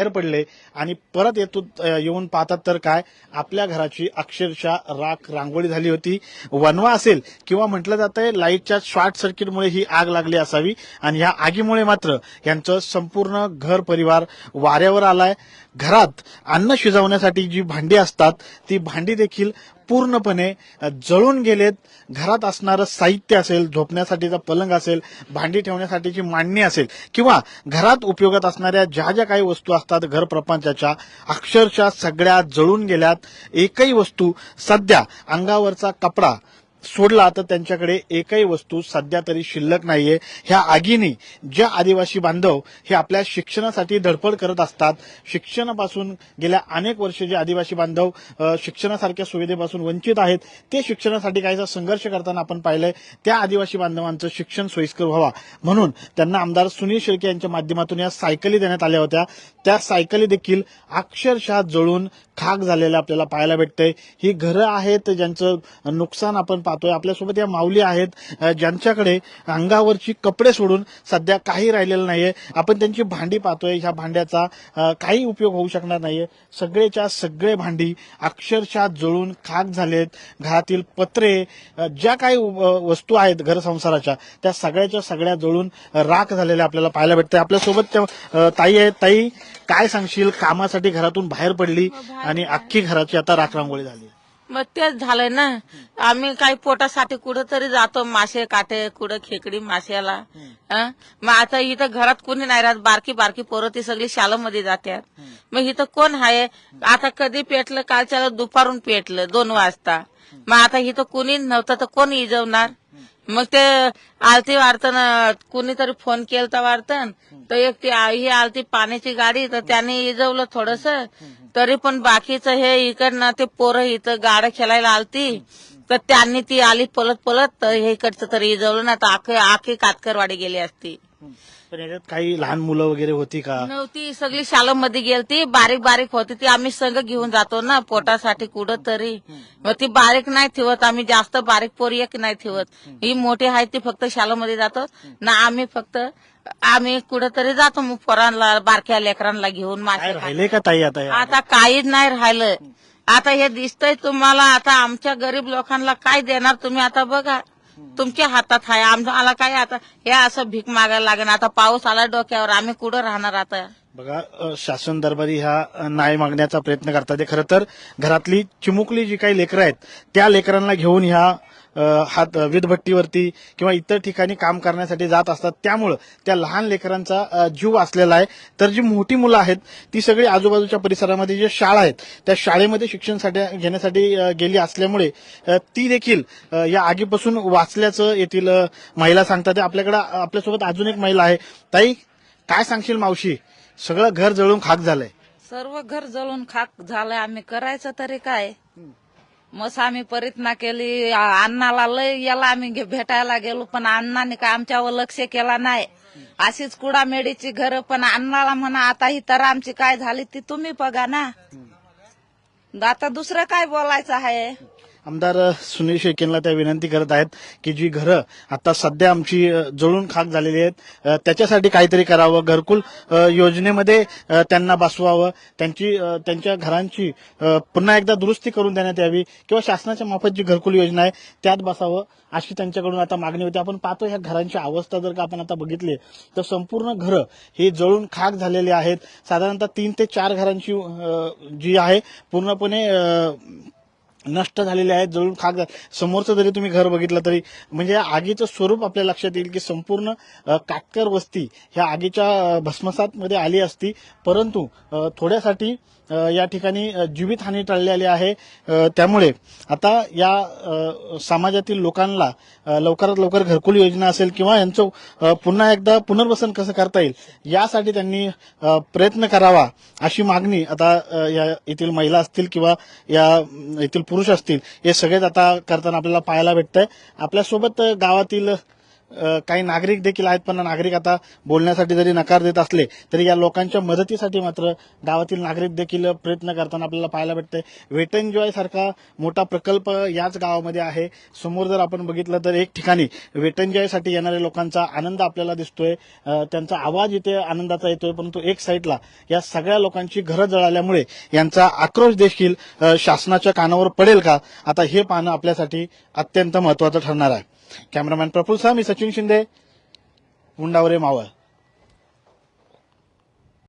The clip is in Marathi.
बाहेर पडले आणि परत येतो येऊन पाहतात तर काय आपल्या घराची अक्षरशः राख रांगोळी झाली होती. वनवा असेल किंवा म्हटलं जातंय लाईटच्या शॉर्ट सर्किटमुळे ही आग लागली असावी. आणि ह्या आगीमुळे मात्र यांचं संपूर्ण घर परिवार वाऱ्यावर आलाय. घरात अन्न शिजवण्यासाठी जी भांडी असतात ती भांडी देखील पूर्णपणे जळून गेलेत. घरात असणारं साहित्य असेल झोपण्यासाठीचा पलंग असेल भांडी ठेवण्यासाठीची मांडणी असेल किंवा घरात उपयोगात असणाऱ्या ज्या ज्या काही वस्तू असतात घर प्रपंचाच्या अक्षरशः सगळ्या जळून गेल्यात. एकही वस्तू सध्या अंगावरचा कपडा सोडला तर त्यांच्याकडे एकही वस्तू सध्या तरी शिल्लक नाहीये. ह्या आगीने ज्या आदिवासी बांधव हे आपल्या शिक्षणासाठी धडपड करत असतात शिक्षणापासून गेल्या अनेक वर्ष जे आदिवासी बांधव शिक्षणासारख्या सुविधेपासून वंचित आहेत ते शिक्षणासाठी काहीसा संघर्ष करताना आपण पाहिलंय त्या आदिवासी बांधवांचं शिक्षण सोयीस्कर व्हावा. म्हणून त्यांना आमदार सुनील शेळके यांच्या माध्यमातून या सायकली देण्यात आल्या होत्या. त्या सायकली देखील अक्षरशः जळून खाक झालेल्या आपल्याला पाहायला भेटतंय. ही घरं आहेत ज्यांचं नुकसान आपण पाहतोय. आपल्यासोबत या माऊली आहेत ज्यांच्याकडे अंगावरची कपडे सोडून सध्या काही राहिलेलं नाहीये. आपण त्यांची भांडी पाहतोय. ह्या भांड्याचा काही उपयोग होऊ शकणार नाहीये. सगळेच्या सगळे भांडी अक्षरशः जळून खाक झालेत. घरातील पत्रे ज्या काही वस्तू आहेत घरसंसाराच्या त्या सगळ्याच्या सगळ्या जळून राख झालेल्या आपल्याला पाहायला भेटते आपल्यासोबत त्या ताई आहेत. ताई काय सांगशील? कामासाठी घरातून बाहेर पडली. आणि अख्खी घराची आता राखरांगोळी झाली. मग तेच झालंय ना. आम्ही काही पोटासाठी कुठं तरी जातो मासे काटे कुठं खेकडी माश्याला. हं? मग आता इथं घरात कोणी नाही राहत बारकी बारकी पोरं ती सगळी शाळेमध्ये जातात मग इथं कोण आहे आता कधी पेटलं कालच्याला दुपारून पेटलं दोन वाजता. मग आता इथं कुणी नव्हतं तर कोण इजवणार? मग ते आलती वारतन कुणीतरी फोन केलता वारतन तर एक ती आई ही आलती पाण्याची गाडी तर त्याने इजवलं थोडस. तरी पण बाकीचं हे इकडनं ते पोरं इथं गाड्या खेळायला आलती. तर त्यांनी ती आली पलत पलत तर हे इकडचं तरी इजवलं ना तर आखे आखे कातकरवाडी गेली असती. पण याच्यात काही लहान मुलं वगैरे होती का? नव्हती. सगळी शाळेमध्ये गेलती बारीक बारीक होती ती. आम्ही संघ घेऊन जातो ना पोटासाठी कुठं तरी. मग ती बारीक नाही ठेवत. आम्ही जास्त बारीक पोरी एक नाही ठेवत. ही मोठी आहे ती फक्त शाळेमध्ये जातो. ना आम्ही फक्त आम्ही कुठं तरी जातो मग पोरांना बारक्या लेकरांना घेऊन काय मासे राहिले का ताई आता या? आता काहीच नाही राहिलं. आता हे दिसतंय तुम्हाला आता आमच्या गरीब लोकांना काय देणार तुम्ही आता बघा. तुमच्या हातात आहे आला काय आता? हे असं भीक मागायला लागेल. आता पाऊस आला डोक्यावर आम्ही कुठं राहणार आता? बघा अ, शासन दरबारी ह्या अ, न्याय मागण्याचा प्रयत्न करतात. ते खरं तर घरातली चिमुकली जी काही लेकरं आहेत त्या लेकरांना घेऊन ह्या हात विधभट्टीवरती किंवा इतर ठिकाणी काम करण्यासाठी जात असतात. त्यामुळं त्या लहान लेकरांचा जीव असलेला आहे. तर जी मोठी मुलं आहेत ती सगळी आजूबाजूच्या परिसरामध्ये जे शाळा आहेत त्या शाळेमध्ये शिक्षणसाठी घेण्यासाठी गेली असल्यामुळे ती देखील या आगीपासून वाचल्याचं येथील महिला सांगतात. आपल्याकडे आपल्यासोबत अजून एक महिला आहे. ताई काय सांगशील मावशी? सगळं घर जळून खाक झालंय. सर्व घर जळून खाक झालंय. आम्ही करायचं तरी काय? मस आम्ही परितना केली अण्णाला लय याला आम्ही भेटायला गेलो पण अण्णाने का आमच्यावर लक्ष केला नाही. अशीच कुडामेडीची घर पण अण्णाला म्हणा आता ही तर आमची काय झाली ती तुम्ही बघा ना. आता दुसरं काय बोलायचं आहे? आमदार सुनील शेकेंना त्या विनंती करत आहेत की जी घरं आता सध्या आमची जळून खाक झालेली आहेत त्याच्यासाठी काहीतरी करावं. घरकुल योजनेमध्ये त्यांना बसवावं. त्यांची त्यांच्या घरांची पुन्हा एकदा दुरुस्ती करून देण्यात यावी किंवा शासनाच्या मार्फत जी घरकुल योजना आहे त्यात बसावं अशी त्यांच्याकडून आता मागणी होती. आपण पाहतो ह्या घरांची अवस्था जर का आपण आता बघितली तर संपूर्ण घरं ही जळून खाक झालेली आहेत. साधारणतः तीन ते चार घरांची जी आहे पूर्णपणे नष्ट झालेले आहेत. जळून खाक समोरचं जरी तुम्ही घर बघितलं तरी म्हणजे आगीचं स्वरूप आपल्या लक्षात येईल की संपूर्ण काटकर वस्ती ह्या आगीच्या भस्मसात मध्ये आली असती. परंतु थोड्यासाठी या ठिकाणी जीवितहानी टळलेली आहे. त्यामुळे आता या समाजातील लोकांना लवकरात लवकर घरकुल योजना असेल किंवा यांचं पुन्हा एकदा पुनर्वसन कसं करता येईल यासाठी त्यांनी प्रयत्न करावा अशी मागणी आता या येथील महिला असतील किंवा या येथील पुरुष असतील हे सगळेच आता करताना आपल्याला पाहायला भेटतंय. आपल्यासोबत गावातील काही नागरिक देखील आहेत पण नागरिक आता बोलण्यासाठी जरी नकार देत असले तरी या लोकांच्या मदतीसाठी मात्र गावातील नागरिक देखील प्रयत्न करताना आपल्याला पाहायला भेटते. वेट एन्जॉय सारखा मोठा प्रकल्प याच गावामध्ये आहे. समोर जर आपण बघितलं तर एक ठिकाणी वेट एन्जॉय येणाऱ्या लोकांचा आनंद आपल्याला दिसतोय. त्यांचा आवाज इथे आनंदाचा येतोय परंतु एक साईडला या सगळ्या लोकांची घरं जळाल्यामुळे यांचा आक्रोश देखील शासनाच्या कानावर पडेल का? आता हे पाहणं आपल्यासाठी अत्यंत महत्वाचं ठरणार आहे. कॅमेरामॅन प्रफुल सह मी सचिन शिंदे मुंडावरे मावळ